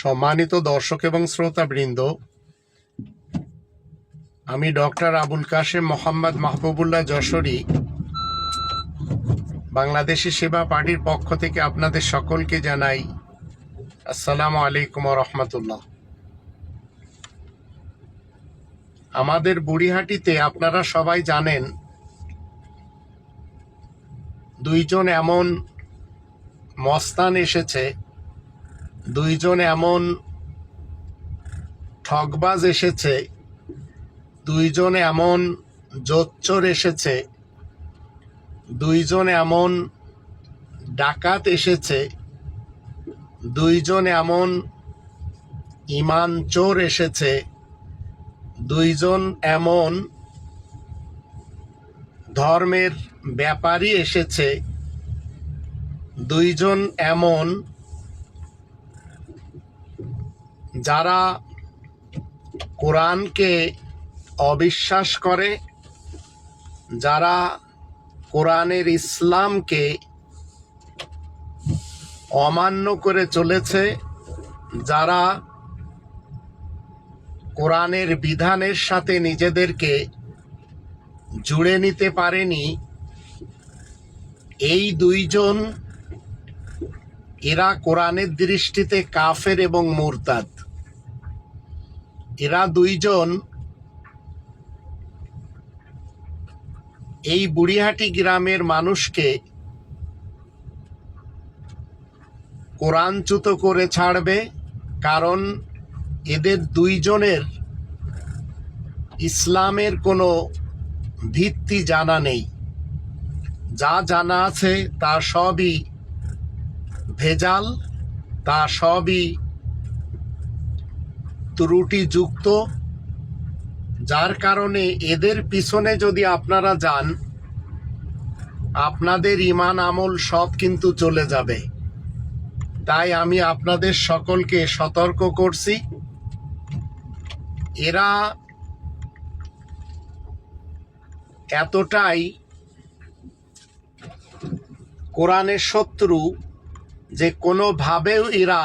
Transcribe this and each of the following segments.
সম্মানিত দর্শক এবং শ্রোতাবৃন্দ, আমি ডক্টর আবুল কাশেম মোহাম্মদ মাহবুবুল্লাহ যশোরী, বাংলাদেশি সেবা পার্টির পক্ষ থেকে আপনাদের সকলকে জানাই আসসালামু আলাইকুম রহমতুল্লাহ। আমাদের বুড়িহাটিতে আপনারা সবাই জানেন, দুইজন এমন মস্তান এসেছে দুইজন এমন ঠকবাজ এসেছে, দুইজন এমন জোচ্চর এসেছে, দুইজন এমন ডাকাত এসেছে, দুইজন এমন ইমান চোর এসেছে, দুইজন এমন ধর্মের ব্যাপারী এসেছে, দুইজন এমন যারা কোরআনকে অবিশ্বাস করে, যারা কোরআনের ইসলামকে অমান্য করে চলেছে, যারা কোরআনের বিধানের সাথে নিজেদেরকে জুড়ে নিতে পারেনি, এই দুইজন এরা কোরআনের দৃষ্টিতে কাফের এবং মুরতাদ। এরা দুইজন এই বুড়িহাটি গ্রামের মানুষকে কোরআনচ্যুত করে ছাড়বে, কারণ এদের দুইজনের ইসলামের কোনো ভিত্তি জানা নেই। যা জানা আছে তা সবই ভেজাল, তা সবই ত্রুটিযুক্ত, যার কারণে এদের পিছনে যদি আপনারা যান, আপনাদের ইমান আমল সব কিন্তু চলে যাবে। তাই আমি আপনাদের সকলকে সতর্ক করছি। এরা এতটাই কোরআনের শত্রু যে কোনোভাবেও এরা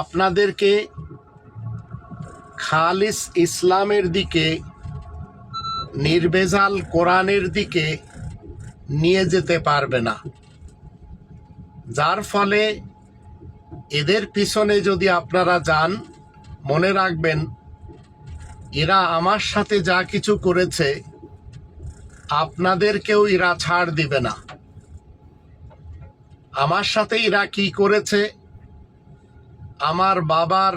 আপনাদেরকে খালিস ইসলামের দিকে, নির্ভেজাল কোরআনের দিকে নিয়ে যেতে পারবে না। যার ফলে এদের পিছনে যদি আপনারা যান, মনে রাখবেন, এরা আমার সাথে যা কিছু করেছে, আপনাদেরকেও এরা ছাড় দিবে না। আমার সাথে এরা কি করেছে, আমার বাবার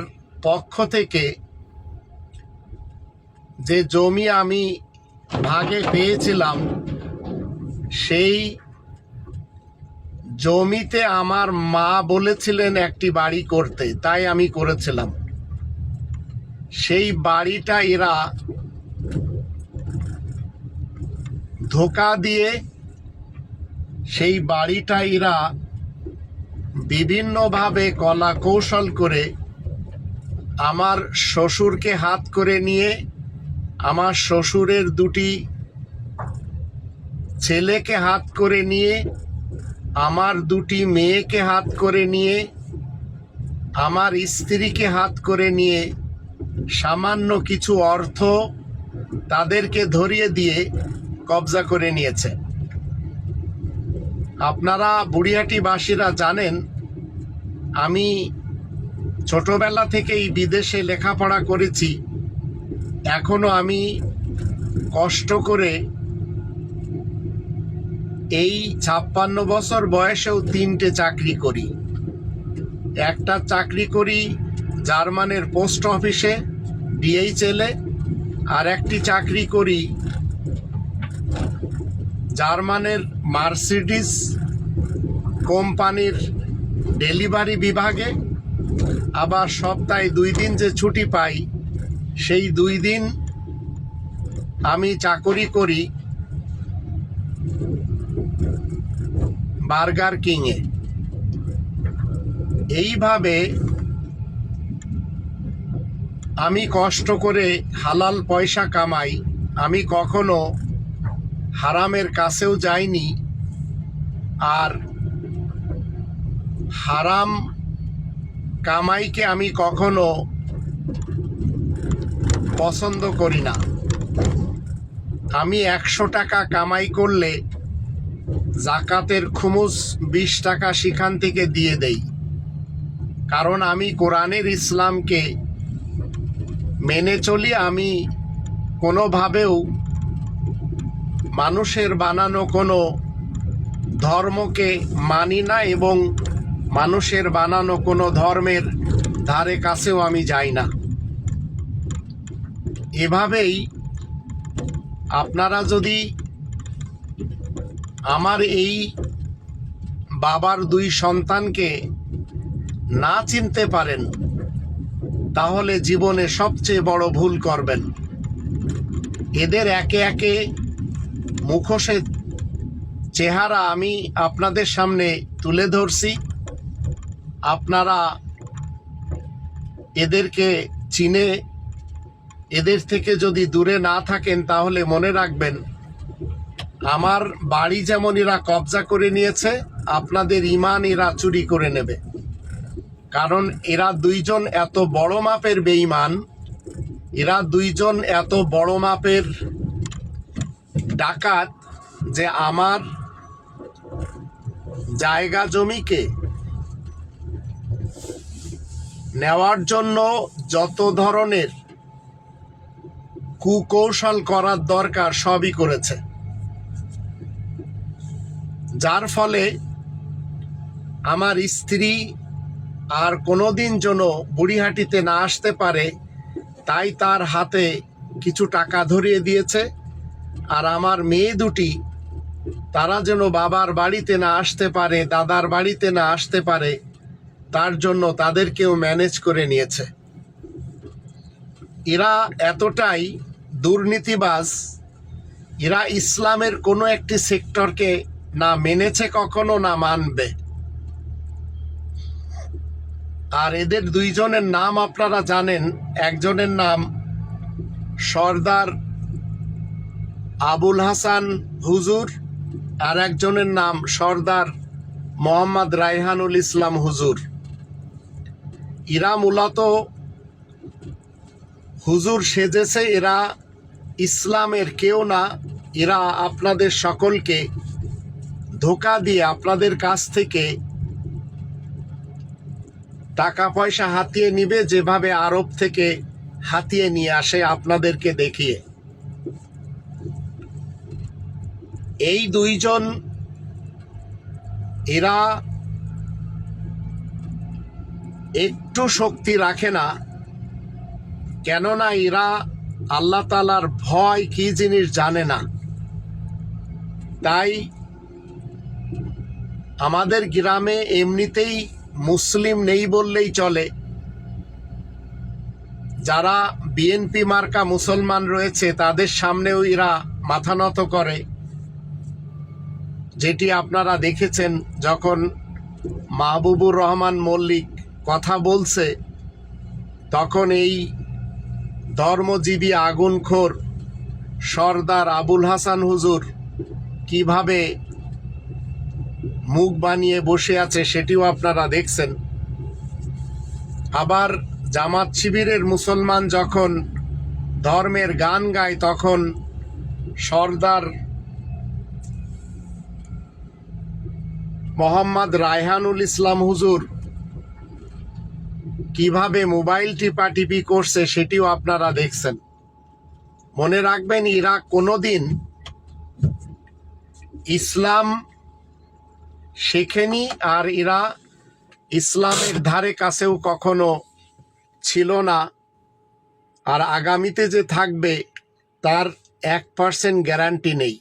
পক্ষ থেকে যে জমি আমি ভাগে পেয়েছিলাম, সেই জমিতে আমার মা বলেছিলেন একটি বাড়ি করতে, তাই আমি করেছিলাম। সেই বাড়িটা এরা ধোকা দিয়ে সেই বাড়িটা এরা বিভিন্নভাবে কলা কৌশল করে আমার শ্বশুরকে হাত করে নিয়ে আমার শ্বশুরের দুটি ছেলেকে হাত করে নিয়ে, আমার দুটি মেয়েকে হাত করে নিয়ে, আমার স্ত্রীকে হাত করে নিয়ে সামান্য কিছু অর্থ তাদেরকে ধরিয়ে দিয়ে কবজা করে নিয়েছে। আপনারা বুড়িহাটিবাসীরা জানেন, আমি ছোটবেলা থেকেই বিদেশে লেখাপড়া করেছি। এখনও আমি কষ্ট করে এই ছাপ্পান্ন বছর বয়সেও তিনটে চাকরি করি। একটা চাকরি করি জার্মানের পোস্ট অফিসে, ডিএইচএলে আর একটি চাকরি করি জার্মানের মার্সিডিস কোম্পানির ডেলিভারি বিভাগে। আবার সপ্তাহে দুই দিন যে ছুটি পাই সেই দুই দিন আমি চাকরি করি বার্গার কিংয়ে। এইভাবে আমি কষ্ট করে হালাল পয়সা কামাই। আমি কখনো হারামের কাছেও যাইনি। আর হারাম কামাইকে আমি কখনো পছন্দ করি না। আমি একশো টাকা কামাই করলে জাকাতের খুমুস বিশ টাকা সেখান থেকে দিয়ে দেই। কারণ আমি কোরআনের ইসলামকে মেনে চলি, আমি কোনোভাবেও মানুষের বানানো কোনো ধর্মকে মানি না এবং মানুষের বানানো কোনো ধর্মের ধারে কাছেও আমি যাই না। এভাবেই আপনারা যদি আমার এই বাবার দুই সন্তানকে না চিনতে পারেন, তাহলে জীবনে সবচেয়ে বড় ভুল করবেন। এদের একে একে মুখোশের চেহারা আমি আপনাদের সামনে তুলে ধরছি। আপনারা এদেরকে চিনে এদের থেকে যদি দূরে না থাকেন, তাহলে মনে রাখবেন, আমার বাড়ি যেমন এরা কবজা করে নিয়েছে, আপনাদের ইমান এরা চুরি করে নেবে। কারণ এরা দুইজন এত বড় মাপের বেঈমান, এরা দুইজন এত বড় মাপের ডাকাত যে আমার জায়গা জমিকে নেওয়ার জন্য যত ধরনের কুকৌশল করার দরকার সবই করেছে। যার ফলে আমার স্ত্রী আর কোনো দিন যেন বুড়িহাটিতে না আসতে পারে, তাই তার হাতে কিছু টাকা ধরিয়ে দিয়েছে। আর আমার মেয়ে দুটি, তারা যেন বাবার বাড়িতে না আসতে পারে, দাদার বাড়িতে না আসতে পারে, তার জন্য তাদেরকেও ম্যানেজ করে নিয়েছে। এরা এতটাই দুর্নীতিবাজ, এরা ইসলামের কোনো একটি সেক্টরকে না মেনেছে কখনো, না মানবে। আর এদের দুইজনের নাম আপনারা জানেন। একজনের নাম সর্দার আবুল হাসান হুজুর, আর একজনের নাম সর্দার মোহাম্মদ রায়হানুল ইসলাম হুজুর। এরা মূলত হুজুর সেজেছে, এরা ইসলামের কেউ না, এরা আপনাদের সকলকে ধোকা দিয়ে আপনাদের কাছ থেকে টাকা পয়সা হাতিয়ে নিবে, যেভাবে আরব থেকে হাতিয়ে নিয়ে আসে আপনাদেরকে দেখিয়ে। এই দুইজন, এরা একটু শক্তি রাখে না, কেননা এরা আল্লাহ তালার ভয় কি জিনিস জানে না। তাই আমাদের গ্রামে এমনিতেই মুসলিম নেই বললেই চলে। যারা বিএনপি মার্কা মুসলমান রয়েছে, তাদের সামনেও এরা মাথা নত করে। যেটি আপনারা দেখেছেন যখন মাহবুবুর রহমান মল্লিক কথা বলছে, তখন এই ধর্মজীবী আগুনখোর সর্দার আবুল হাসান হুজুর কীভাবে মুখ বানিয়ে বসে আছে সেটিও আপনারা দেখছেন। আবার জামাত শিবিরের মুসলমান যখন ধর্মের গান গায়, তখন সর্দার মোহাম্মদ রায়হানুল ইসলাম হুজুর কীভাবে মোবাইল টিপাটিপি করছে সেটিও আপনারা দেখছেন। মনে রাখবেন, এরা কোনোদিন ইসলাম শেখেনি আর এরা ইসলামের ধারে কাছেও কখনো ছিল না। আর আগামীতে যে থাকবে, তার এক পার্সেন্ট গ্যারান্টি নেই।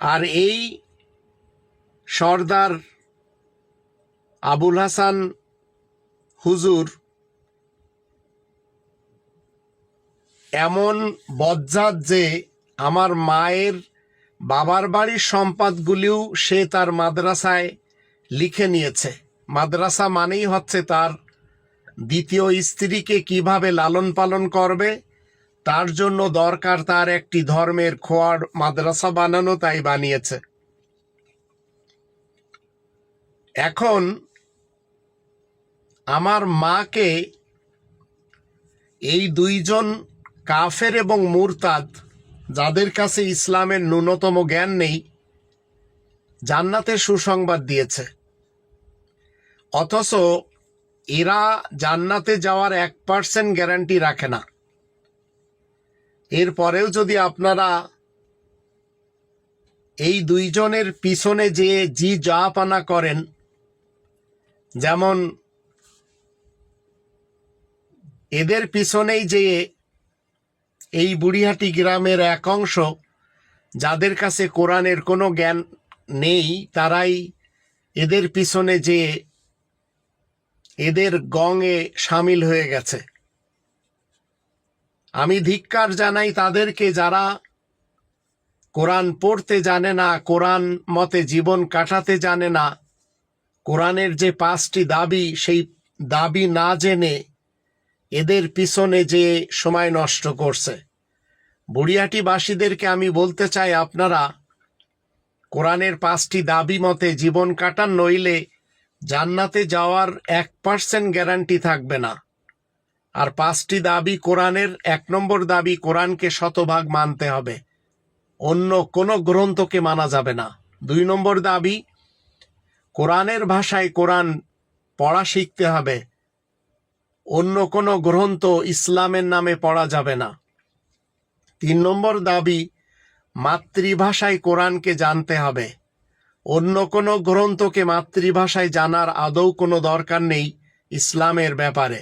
আর এই সর্দার আবুল হাসান হুজুর, এমন বজ্জাত যে আমার মায়ের বাবার বাড়ির সম্পাদগুলিও সে তার মাদ্রাসায় লিখে নিয়েছে। মাদ্রাসা মানেই হচ্ছে তার দ্বিতীয় স্ত্রীকে কীভাবে লালন পালন করবে, তার জন্য দরকার তার একটি ধর্মের খোয়ার মাদ্রাসা বানানো তাই বানিয়েছে। এখন আমার মাকে এই দুইজন কাফের এবং মুরতাদ, যাদের কাছে ইসলামের ন্যূনতম জ্ঞান নেই, জান্নাতের সুসংবাদ দিয়েছে। অথচ এরা জান্নাতে যাওয়ার এক পার্সেন্ট গ্যারান্টি রাখে না। এরপরেও যদি আপনারা এই দুইজনের পিছনে যে জি যা পানা করেন, যেমন এদের পিছনেই যে এই বুড়িহাটি গ্রামের এক অংশ, যাদের কাছে কোরআনের কোনো জ্ঞান নেই, তারাই এদের পিছনে যে এদের গঙে সামিল হয়ে গেছে। আমি ধিক্কার জানাই তাদেরকে যারা কোরআন পড়তে জানে না, কোরআন মতে জীবন কাটাতে জানে না, কোরআনের যে পাঁচটি দাবি, সেই দাবি না জেনে এদের পিছনে যে সময় নষ্ট করছে। বুড়িয়াটিবাসীদেরকে আমি বলতে চাই, আপনারা কোরআনের পাঁচটি দাবি মতে জীবন কাটান, নইলে জান্নাতে যাওয়ার এক পার্সেন্ট গ্যারান্টি থাকবে না। আর পাঁচটি দাবি কোরআনের, এক নম্বর দাবি কোরআনকে শতভাগ মানতে হবে। অন্য কোনো গ্রন্থকে মানা যাবে না। দুই নম্বর দাবি, কোরআনের ভাষায় কোরআন পড়া শিখতে হবে। অন্য কোনো গ্রন্থ ইসলামের নামে পড়া যাবে না। তিন নম্বর দাবি, মাতৃভাষায় কোরআনকে জানতে হবে। অন্য কোনো গ্রন্থকে মাতৃভাষায় জানার আদৌ কোনো দরকার নেই ইসলামের ব্যাপারে।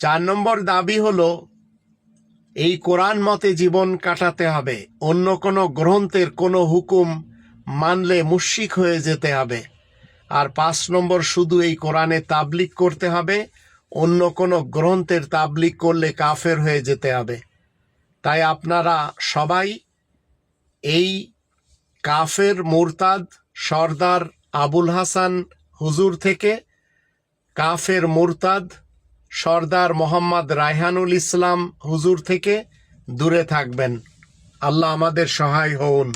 চার নম্বর দাবি হলো, এই কোরআন মতে জীবন কাটাতে হবে। অন্য কোনো গ্রন্থের কোনো হুকুম মানলে মুশিক হয়ে যেতে হবে। আর পাঁচ নম্বর শুধু এই কোরআনে তাবলিক করতে হবে, অন্য কোনো গ্রন্থের তাবলিক করলে কাফের হয়ে যেতে হবে। তাই আপনারা সবাই এই কাফের মুরতাদ সর্দার আবুল হাসান হুজুর থেকে কাফের মুরতাদ সর্দার মোহাম্মদ রায়হানুল ইসলাম হুজুর থেকে দূরে থাকবেন। আল্লাহ আমাদের সহায় হন